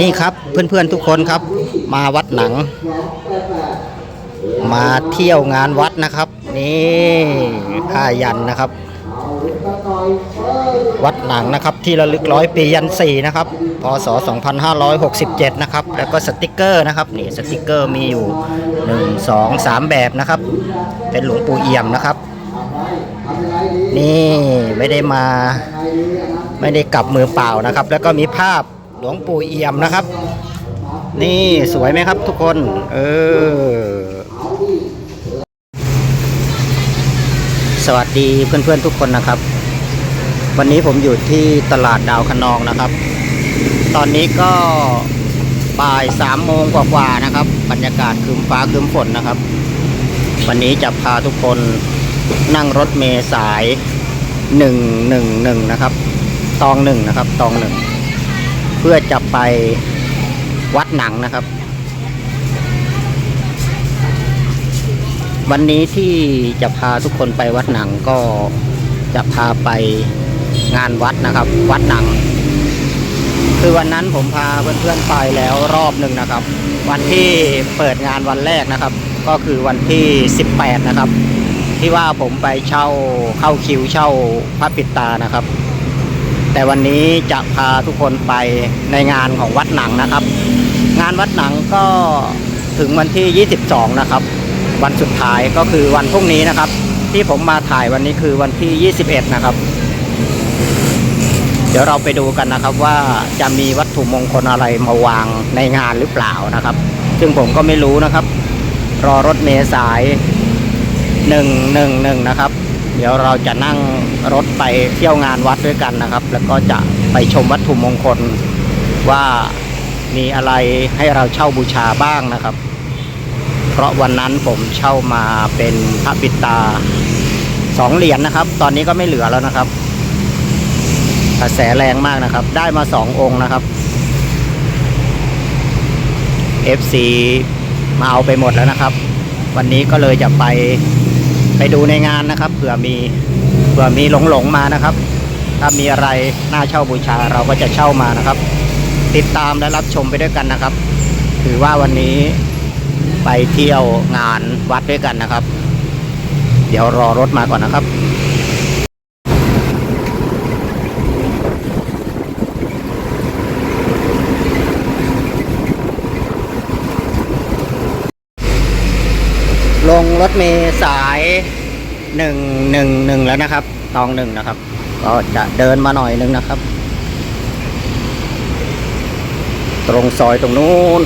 นี่ครับเพื่อนๆทุกคนครับ มาวัดหนัง มาเที่ยวงานวัดนะครับ นี่ผ้ายันนะครับ วัดหนังนะครับที่ระลึกร้อยปียันสี่นะครับพศ 2567 นะครับ แล้วก็สติกเกอร์นะครับนี่สติกเกอร์มีอยู่ 1 2 3 แบบนะครับ เป็นหลวงปู่เอี่ยมนะครับ นี่ไม่ได้มาไม่ได้กลับมือเปล่านะครับ แล้วก็มีภาพ หลวงปู่เอี่ยมนะครับ นี่สวยไหมครับทุกคน เออ สวัสดีเพื่อนๆทุกคนนะครับ วันนี้ผมอยู่ที่ตลาดดาวคนองนะครับ ตอนนี้ก็บ่ายสามโมงกว่าๆนะครับ บรรยากาศคืมฟ้าคืมฝนนะครับ วันนี้จะพาทุกคนนั่งรถเมล์สายหนึ่งหนึ่งหนึ่งนะครับ ตองหนึ่งนะครับ ตองหนึ่ง พื่อจะไปวัดหนังนะครับ วันนี้ที่จะพาทุกคนไปวัดหนังก็จะพาไปงานวัดนะครับ วัดหนัง คือวันนั้นผมพาเพื่อนๆไปแล้วรอบหนึ่งนะครับ วันที่เปิดงานวันแรกนะครับ ก็คือวันที่ 18 นะครับ ที่ว่าผมไปเช่าเข้าคิวเช่าพระปิดตานะครับ แต่วันนี้จะพาทุกคนไปในงานของวัดหนังนะครับ งานวัดหนังก็ถึงวันที่ 22 นะครับ วันสุดท้ายก็คือวันพรุ่งนี้นะครับ ที่ผมมาถ่ายวันนี้คือวันที่ 21 นะครับ เดี๋ยวเราไปดูกันนะครับว่าจะมีวัตถุมงคลอะไรมาวางในงานหรือเปล่านะครับ ซึ่งผมก็ไม่รู้นะครับ รอรถเมล์สาย 111 นะครับ เดี๋ยวเราจะนั่งรถไปเที่ยวงานวัดด้วยกันนะครับ แล้วก็จะไปชมวัตถุมงคลว่ามีอะไรให้เราเช่าบูชาบ้างนะครับ เพราะวันนั้นผมเช่ามาเป็นพระปิดตาสองเหรียญนะครับ ตอนนี้ก็ไม่เหลือแล้วนะครับกระแสแรงมากนะครับ ได้มาสององค์นะครับ FC มาเอาไปหมดแล้วนะครับ วันนี้ก็เลยจะไป ไปดูในงานนะครับเผื่อมีเผื่อมีหลงหลงมานะครับ ถ้ามีอะไรน่าเช่าบูชาเราก็จะเช่ามานะครับ ติดตามและรับชมไปด้วยกันนะครับ ถือว่าวันนี้ไปเที่ยวงานวัดด้วยกันนะครับ เดี๋ยวรอรถมาก่อนนะครับ รถเมล์สายหนึ่งหนึ่งหนึ่งแล้วนะครับ ตองหนึ่งนะครับ ก็จะเดินมาหน่อยนึงนะครับ ตรงซอยตรงนู้น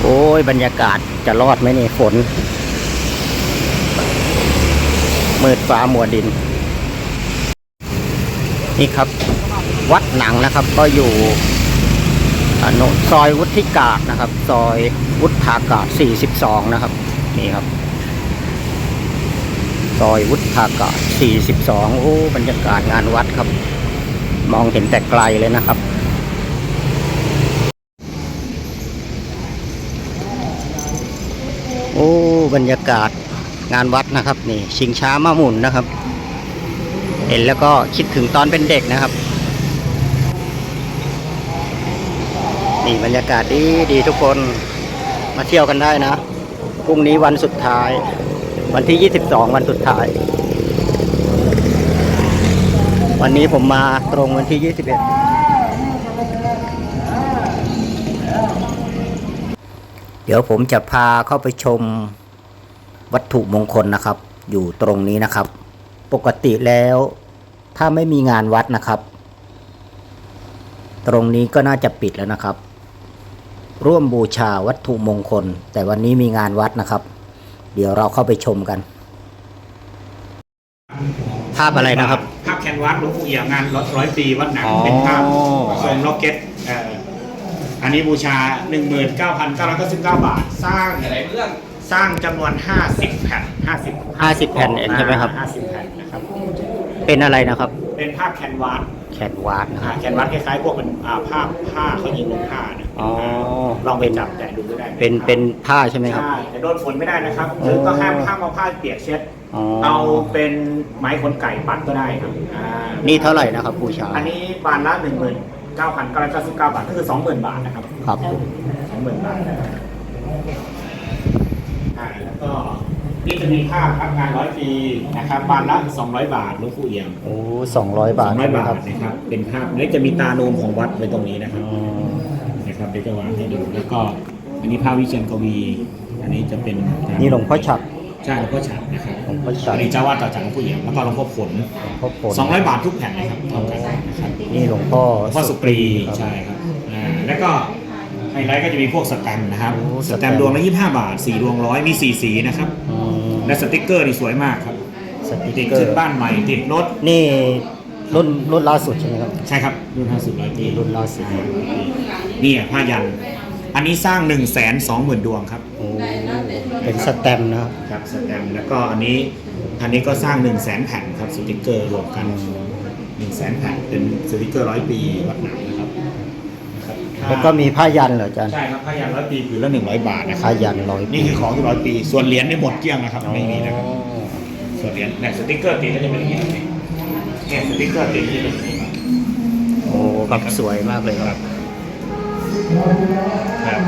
โอ้ยบรรยากาศจะรอดไหมนี่ฝนมืดฟ้ามัวดิน นี่ครับ วัดหนังนะครับ ก็อยู่อ่าโนซอยวุฒิกาศนะครับ ซอยวุฒากาศ 42 นะครับ นี่ครับ ซอยวุฒากาศ 42 โอ้ บรรยากาศงานวัดครับ มองเห็นแต่ไกลเลยนะครับโอ้บรรยากาศงานวัดนะครับ นี่ ชิงช้ามาหมุนนะครับ เห็นแล้วก็คิดถึงตอนเป็นเด็กนะครับ นี่บรรยากาศดีดีทุกคนมาเที่ยวกันได้นะ พรุ่งนี้วันสุดท้าย วันที่ 22 วันสุดท้าย วันนี้ผมมาตรงวันที่ 21 เดี๋ยวผมจะพาเข้าไปชมวัตถุมงคลนะครับ อยู่ตรงนี้นะครับ ปกติแล้วถ้าไม่มีงานวัดนะครับ ตรงนี้ก็น่าจะปิดแล้วนะครับ ร่วมบูชาวัตถุมงคล แต่วันนี้มีงานวัดนะครับ เดี๋ยวเราเข้าไปชมกัน ภาพอะไรนะครับ ภาพแคนวาสหลวงปู่เอี่ยมงานร้อยปีวัดหนังอ๋อ เป็นภาพทรงล็อกเก็ตเอ่ออันนี้บูชา 19,999 บาท สร้างสร้างจำนวน 50 แผ่น50 50แผ่นเองใช่ไหมครับ 50 แผ่นนะครับ เป็นอะไรนะครับ เป็นภาพแคนวาส แขนวาดนะคอ่ารับแคนวาสคล้ายๆพวกเป็นอ่าภาพผ้าเขายิงลงผ้านะอ๋อลองไปจับแต่ดูก็ได้เป็นเป็นผ้าใช่ไหมครับ ใช่แต่โดนฝนไม่ได้นะครับหรือก็ห้ามห้ามเอาผ้าเปียกเช็ด อ๋อ เอาเป็นไม้ขนไก่ปัดก็ได้ครับอ่านี่เท่าไหร่นะครับบูชาอันนี้บานละหนึ่งหมื่น9,999บาทก็คือ20,000บาทนะครับ ครับ20,000บาทนะครับอ่าแล้วก็ นี่จะมีภาพพักงานร้อยปีนะครับบานละ 200 บาทหลวงปู่เอี่ยมโอ้สองร้อยบาท200 บาทครับนะครับ เป็นภาพแล้วจะมีตาโนมของวัดไว้ตรงนี้นะครับอืมนะครับเดี๋ยวจะวางให้ดูแล้วก็อันนี้ภาพวิเชียรกวี อันนี้จะเป็นนี่หลวงพ่อฉัดใช่หลวงพ่อฉัดนะครับหลวงพ่อฉัดอันนี้เจ้าวาดต่อจากหลวงปู่เอี่ยมแล้วก็หลวงพ่อผลหลวงพ่อผล200บาททุกแผ่นนะครับเท่ากันนะครับนี่หลวงพ่อหลวงพ่อสุปรีครับใช่ครับอ่าแล้วก็ไฮไลท์ก็จะมีพวกสแตมป์นะครับโอ้สแตมป์ดวงละ25บาท4ดวงร้อยมี4สีนะครับอืม และสติกเกอร์นี่สวยมากครับสติติดกเกอขึ้นร์บ้านใหม่ติดรถ นี่รุ่นรุ่นล่าสุดใช่ไหมครับ ใช่ครับ รุ่น 50ร้อยปีรุ่นล่าสุดนี่อะผ้ายัน อันนี้สร้าง 1 2 0 0 0 0 ดวงครับ โอ้เป็นสแตมป์นะครับครับสแตมป์แล้วก็อันนี้อันนี้ก็สร้าง 1 0 0 0 0แสนแผ่นครับสติกเกอร์รวมกัน 1 0 0 0 0แสนแผ่นเป็นสติกเกอร์ร้อยปีวัดหนังนะครับนะครับ แล้วก็มีผ้ายันเหรออาจารย์ ใช่ครับผ้ายันร้อยปีผืนละ100บาทนะครัผ้าบยันร้อยนี่คือของที่ร้อยปี ส่วนเหรียญนี่หมดเกลี้ยงนะครับไม่มีนะครับอ๋อส่วนเหรียญเนี่ยสติกเกอร์ติดก็จะเป็นอย่างนี้ครับเนี่ยสติกเกอร์ติดที่เป็นอย่างนี้ครับโอ้ครับสวยมากเลยครับ ครับ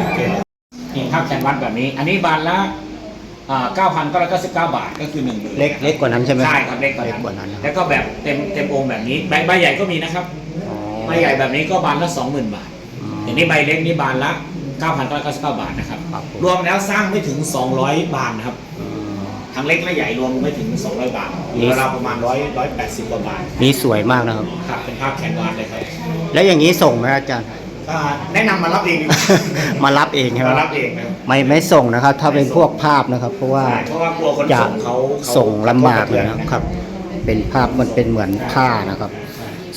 โอเคนี่ภาพแคนวัดแบบนี้ อันนี้บานละเก้าพันก็ร้อยเก้าสิบเก้าบาทก็คือหนึ่งเล็กเล็กกว่านั้นใช่ไหมใช่ครับเล็กกว่าเล็นั้กนกว่านั้นนะครับแล้วก็แบบเต็มเต็มองค์แบบนี้ใบใบใหญ่ก็มีนะครับอ๋อ ใบใหญ่แบบนี้ก็บานละสองหมื่นบาทอืมอย่างนี้ใบเล็กนี่บานละ9,999บาทนะครับ ครับผม รวมแล้วสร้างไม่ถึง200บาทนะครับ อืม ทั้งเล็กและใหญ่รวมไม่ถึง200บาทนี่เหลือเราวประมาณ100 180กว่าบาทนี่สวยมากนะครับ ครับเป็นภาพแคนวาสเลยครับแล้วอย่างนี้ส่งไหมอาจารย์ อ่าแนะนำมารับเองดีกว่า มารับเองใช่ไหมมารับเองนะครับ ไม่ไม่ส่งนะครับ ถ้าเป็นพวกภาพนะครับ เพราะว่า ใช่เพราะว่ากลัวคนจะส่งเขาเขาส่งลำบากเลยขนะครับ เป็นภาพมันเป็นเหมือนผ้านะครับ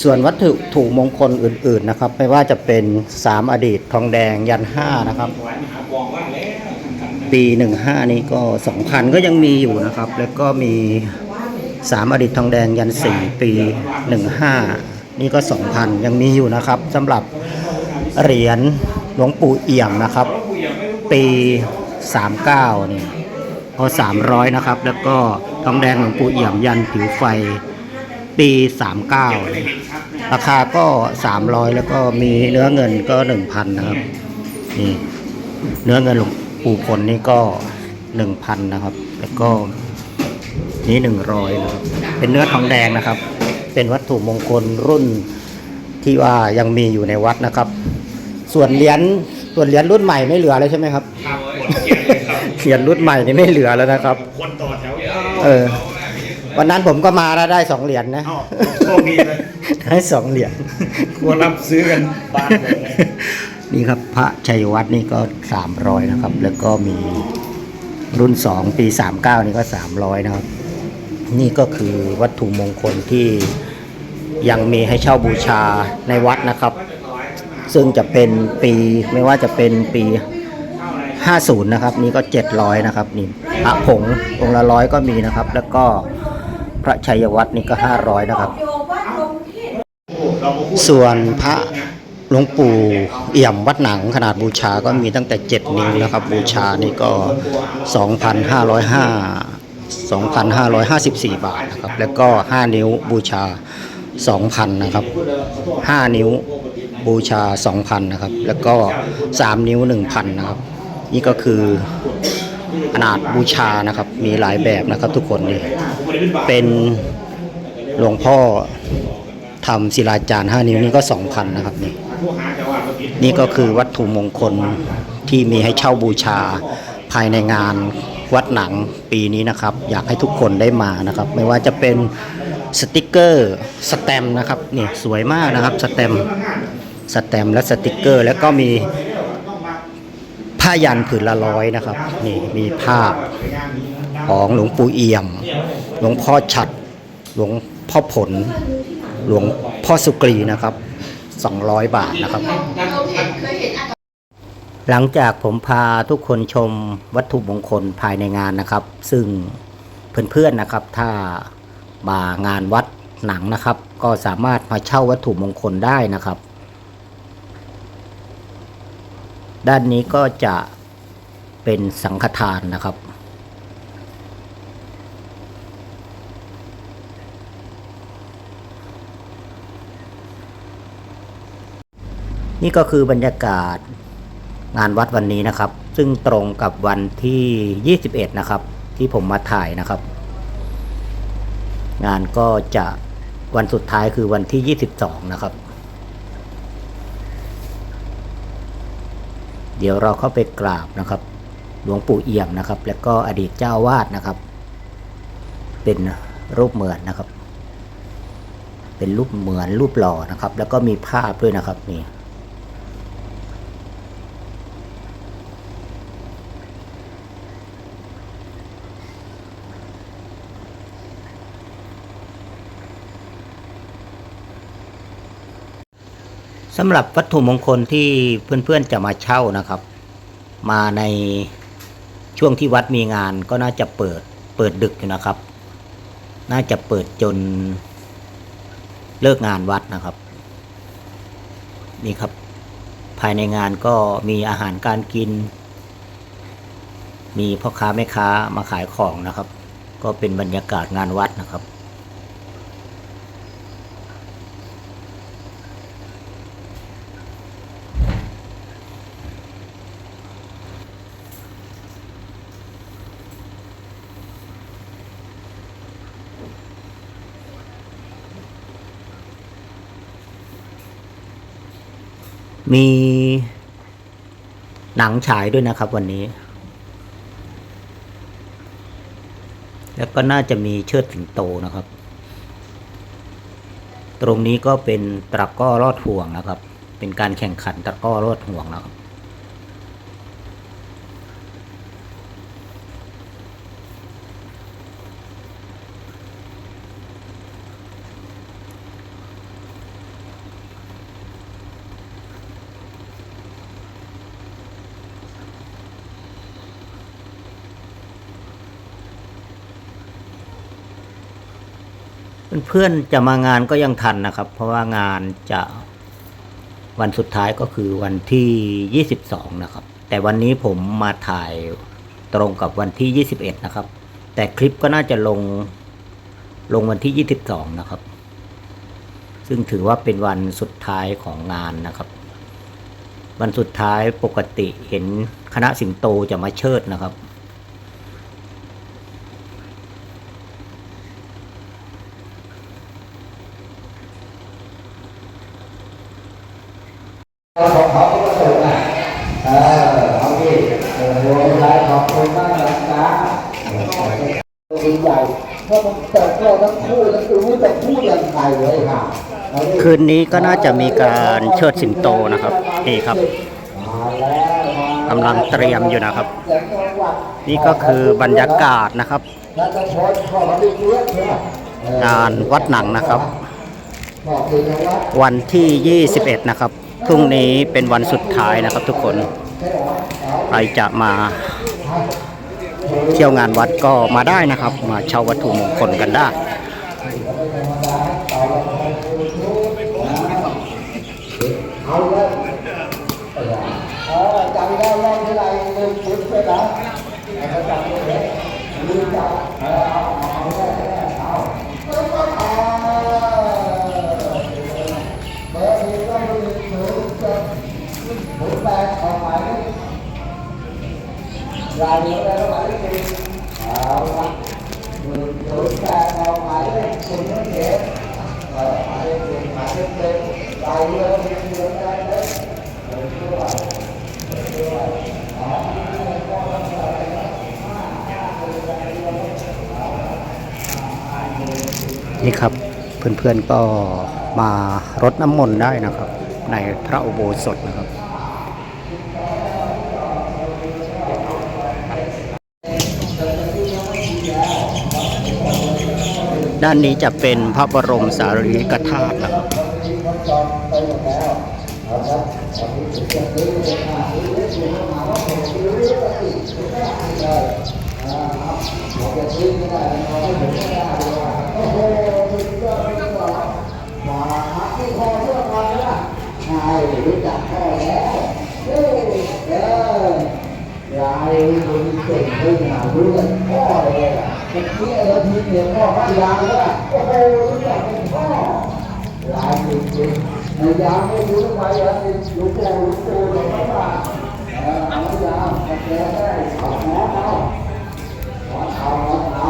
ส่วนวัตถุถูกมงคลอื่น ๆนะครับ ไม่ว่าจะเป็นสามอดีตทองแดงยันห้านะครับถวายมหาปองว่าแล้วปี 15 นี้ก็ 2,000 ก็ยังมีอยู่นะครับ แล้วก็มีสามอดีตทองแดงยัน 4 ปี 15 นี่ก็ 2,000 ยังมีอยู่นะครับสำหรับเหรียญหลวงปู่เอี่ยมนะครับ ปี 39 นี่พอ300 นะครับ แล้วก็ทองแดงหลวงปู่เอี่ยมยันผิวไฟ ปี 39นี่ราคาก็ 300 แล้วก็มีเนื้อเงินก็ 1,000 นะครับนี่เนื้อเงินหลวงปู่ผลนี่ก็หนึ่งพันนะครับ แล้วก็นี่หนึ่งร้อยนะครับ เป็นเนื้อทองแดงนะครับ เป็นวัตถุมงคลรุ่นที่ว่ายังมีอยู่ในวัดนะครับ ส่วนเหรียญส่วนเหรียญรุ่นใหม่ไม่เหลือแล้วใช่ไหมครับ ครับหมดเกลี้ยงเลยครับเหรียญรุ่นใหม่นี่ไม่เหลือแล้วนะครับ คนต่อแถวยาวเออ วันนั้นผมก็มาแล้วได้สองเหรียญนะอ้าวโชคดีเลย ได้สองเหรียญ ควรรับซื้อกันบ้านเลยนี่ครับพระชัยวัฒน์นี่ก็300นะครับ แล้วก็มีรุ่น2ปี39นี่ก็300นะครับ นี่ก็คือวัตถุมงคลที่ยังมีให้เช่าบูชาในวัดนะครับ ซึ่งจะเป็นปีไม่ว่าจะเป็นปี 50 นะครับ นี่ก็ 700 นะครับนี่พระผงองค์ละร้อยก็มีนะครับ แล้วก็พ ระชัยวัฒน์นี่ก็500นะครับ ส่วนพระหลวงปู่เอี่ยมวัดหนังขนาดบูชาก็มีตั้งแต่ 7 นิ้วนะครับ บูชานี่ก็ 2,505 2,554 บาทนะครับ แล้วก็ 5 นิ้วบูชา 2,000 นะครับ 5 นิ้วบูชา 2,000 นะครับ แล้วก็ 3 นิ้ว 1,000 นะครับ นี่ก็คือ นาดบูชานะครับ มีหลายแบบนะครับทุกคนนี่เป็นหลวงพ่อทำศิลาจารย์5นิ้วนี่ก็ 2,000 นะครับนี่นี่ก็คือวัตถุมงคลที่มีให้เช่าบูชาภายในงานวัดหนังปีนี้นะครับ อยากให้ทุกคนได้มานะครับ ไม่ว่าจะเป็นสติกเกอร์สแตมป์นะครับนี่สวยมากนะครับสแตมป์สแตมป์และสติกเกอร์ แล้วก็มี ผ้ายันผืนละร้อยนะครับ นี่มีภาพของหลวงปู่เอี่ยม หลวงพ่อฉัด หลวงพ่อผล หลวงพ่อสุกรีนะครับ 200 บาทนะครับ หลังจากผมพาทุกคนชมวัตถุมงคลภายในงานนะครับ ซึ่งเพื่อนๆนะครับ ถ้ามางานวัดหนังนะครับ ก็สามารถมาเช่าวัตถุมงคลได้นะครับ ด้านนี้ก็จะเป็นสังฆทานนะครับ นี่ก็คือบรรยากาศงานวัดวันนี้นะครับ ซึ่งตรงกับวันที่ 21 นะครับ ที่ผมมาถ่ายนะครับ งานก็จะวันสุดท้ายคือวันที่ 22 นะครับ เดี๋ยวเราเข้าไปกราบนะครับ หลวงปู่เอี่ยมนะครับ แล้วก็อดีตเจ้าวาดนะครับ เป็นรูปเหมือนนะครับ เป็นรูปเหมือนรูปหล่อนะครับ แล้วก็มีภาพด้วยนะครับนี่ สำหรับวัตถุมงคลที่เพื่อนๆจะมาเช่านะครับ มาในช่วงที่วัดมีงานก็น่าจะเปิดเปิดดึกอยู่นะครับ น่าจะเปิดจนเลิกงานวัดนะครับ นี่ครับ ภายในงานก็มีอาหารการกิน มีพ่อค้าแม่ค้ามาขายของนะครับ ก็เป็นบรรยากาศงานวัดนะครับ มีหนังฉายด้วยนะครับวันนี้ แล้วก็น่าจะมีเชิดสิงโตนะครับ ตรงนี้ก็เป็นตะกร้อรอดห่วงนะครับ เป็นการแข่งขันตะกร้อรอดห่วงนะครับ เพื่อนๆจะมางานก็ยังทันนะครับ เพราะว่างานจะวันสุดท้ายก็คือวันที่ 22 นะครับ แต่วันนี้ผมมาถ่ายตรงกับวันที่ 21 นะครับ แต่คลิปก็น่าจะลงลงวันที่ 22 นะครับ ซึ่งถือว่าเป็นวันสุดท้ายของงานนะครับ วันสุดท้ายปกติเห็นคณะสิงโตจะมาเชิดนะครับ ของเขาก็สูงอะเออเอาดิโอ้โหหลายขอบคุณมากนะจ๊ะดีใจเพราะมันเติบโตทั้งคู่แล้วคือรู้จะพูดยังไงเลยค่ะคืนนี้ก็น่าจะมีการเชิดสิงโตนะครับนี่ครับกำลังเตรียมอยู่นะครับ นี่ก็คือบรรยากาศนะครับ งานวัดหนังนะครับ วันที่ 21 นะครับพรุ่งนี้เป็นวันสุดท้ายนะครับทุกคน ใครจะมาเที่ยวงานวัดก็มาได้นะครับ มาเช่าวัตถุมงคลกันได้เอาเลยเออจำได้รอบที่ไรลืมชุดไปแล้วเอาจำได้ลืมจับเออเอาเอาเอาเอาเอาเบอร์นี้ก็มีศูนย์เจ็ด รายเดียวแล้วหมายเลขสี่เอาละหนึ่งศูนย์แปดออกหมายเลขศูนย์เจ็ดหมายเลขสี่งหมายเลขเจ็ดรายเดียวมีเดียวได้เลยเออช่วยเออช่วยอ๋อนี่ครับเพื่อนๆก็มารดน้ำมนต์ได้นะครับ ในพระอุโบสถนะครับ ด้านนี้จะเป็นพระบรมสารีริกธาตุนะครับมีคนจองไปหมดแล้วเอาครับตอนนี้จะซื้อเลยค่อเลยซื้อมาว่าผมซื้อเรื่องอะไรซื้อได้เลยอ่าครับผมจะซื้อยายอดสุดยอดมาฮักที่คอเชื่อมาแล้วล่ะใช่รู้จักพ่องพ่อเลยอะ มื่อกี้เออทีเดียวพ่อพระยาแล้วโอ้โหรู้จักเป็นพ่อโลายจริงๆในยาไม่รู้ใครอะหลวงปู่หลวงปู่หลวงพ่อว่าเออเอายาแก้ได้เอาหมอเอาหมอเอาหมอเอา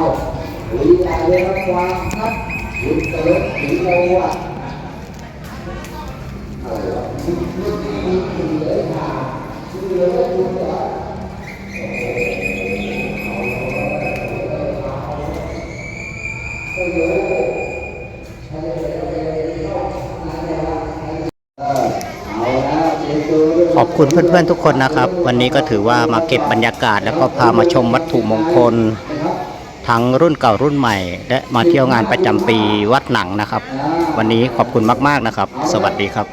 หรืออะไรนะความครับหรือเติร์ดหรือเราอะเอะไรวะมันมันมันเหลือหาเหลือคุณเห คุณเพื่อนๆทุกคนนะครับ วันนี้ก็ถือว่ามาเก็บบรรยากาศ แล้วก็พามาชมวัตถุมงคล ทั้งรุ่นเก่ารุ่นใหม่ และมาเที่ยวงานประจำปีวัดหนังนะครับ วันนี้ขอบคุณมากๆนะครับ สวัสดีครับ